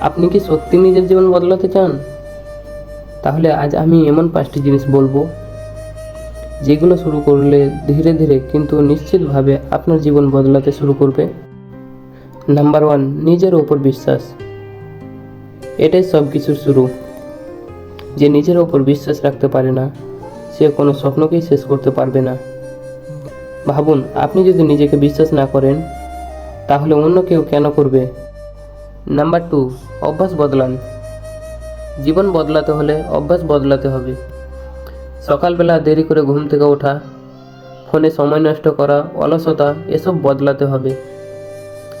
আপনি কি সত্যি নিজের জীবন বদলাতে চান? তাহলে আজ আমি এমন পাঁচটি জিনিস বলব, যেগুলো শুরু করলে ধীরে ধীরে কিন্তু নিশ্চিতভাবে আপনার জীবন বদলাতে শুরু করবে। নাম্বার ওয়ান, নিজের ওপর বিশ্বাস। এটাই সব কিছুর শুরু। যে নিজের ওপর বিশ্বাস রাখতে পারে না, সে কোনো স্বপ্নকেই শেষ করতে পারবে না। ভাবুন, আপনি যদি নিজেকে বিশ্বাস না করেন, তাহলে অন্য কেউ কেন করবে? নাম্বার টু অভ্যাস বদলান। জীবন বদলাতে হলে অভ্যাস বদলাতে হবে। সকালবেলা দেরি করে ঘুম থেকে ওঠা, ফোনে সময় নষ্ট করা, অলসতা, এসব বদলাতে হবে।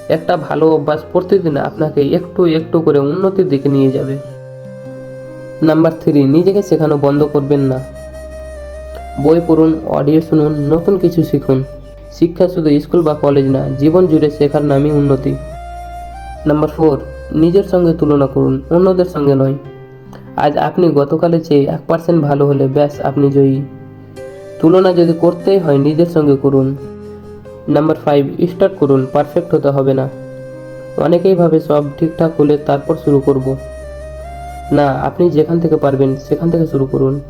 একটা ভালো অভ্যাস প্রতিদিন আপনাকে একটু একটু করে উন্নতির দিকে নিয়ে যাবে। নাম্বার থ্রি নিজেকে শেখানো বন্ধ করবেন না। বই পড়ুন অডিও শুনুন, নতুন কিছু শিখুন। শিক্ষা শুধু স্কুল বা কলেজ না, জীবন জুড়ে শেখার নামই উন্নতি। নাম্বার ফোর নিজের সঙ্গে তুলনা করুন, অন্যদের সঙ্গে নয়। আজ আপনি গতকালের চেয়ে এক পার্সেন্ট ভালো হলে ব্যাস আপনি জয়ী। তুলনা যদি করতেই হয়, নিজের সঙ্গে করুন। নাম্বার ফাইভ স্টার্ট করুন পারফেক্ট হতে হবে না। অনেকেই ভাবে সব ঠিকঠাক হলে তারপর শুরু করব। না, আপনি যেখান থেকে পারবেন, সেখান থেকে শুরু করুন।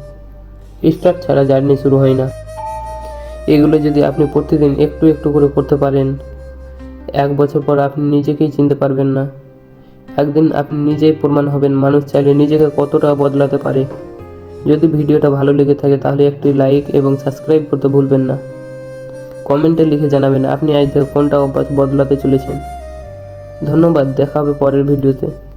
স্টার্ট ছাড়া জার্নি শুরু হয় না। এগুলো যদি আপনি প্রতিদিন একটু একটু করে করতে পারেন এক বছর পর আপনি নিজেকেই চিনতে পারবেন না। একদিন আপনি নিজেই প্রমাণ হবেন, মানুষ চাইলে নিজেকে কতটা বদলাতে পারে। যদি ভিডিওটা ভালো লেগে থাকে, তাহলে একটি লাইক এবং সাবস্ক্রাইব করতে ভুলবেন না। কমেন্টে লিখে জানাবেন, আপনি আজ কোনটা অভ্যাস বদলাতে চলেছেন। ধন্যবাদ, দেখা হবে পরের ভিডিওতে।